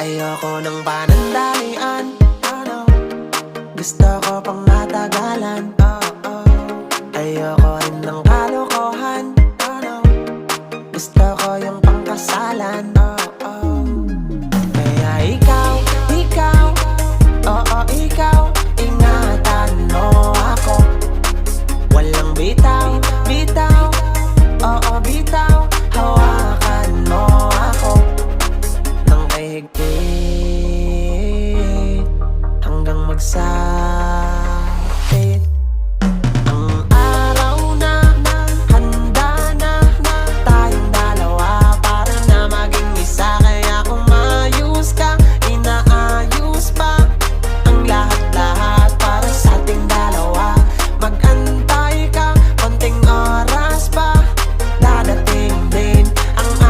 Ayoko ng panandalian. Ano? Gusto ko pang matagalan. Oh, oh. Ayoko rin ng kalokohan. Ano? Gusto ko yung pangkasalan. Oh, Kaya ikaw, ikaw. Oo, ikaw. Ingatan mo ako. Walang bitaw, bitaw. Oo, bitaw. Hawakan mo ako. Nang mahigpit outside.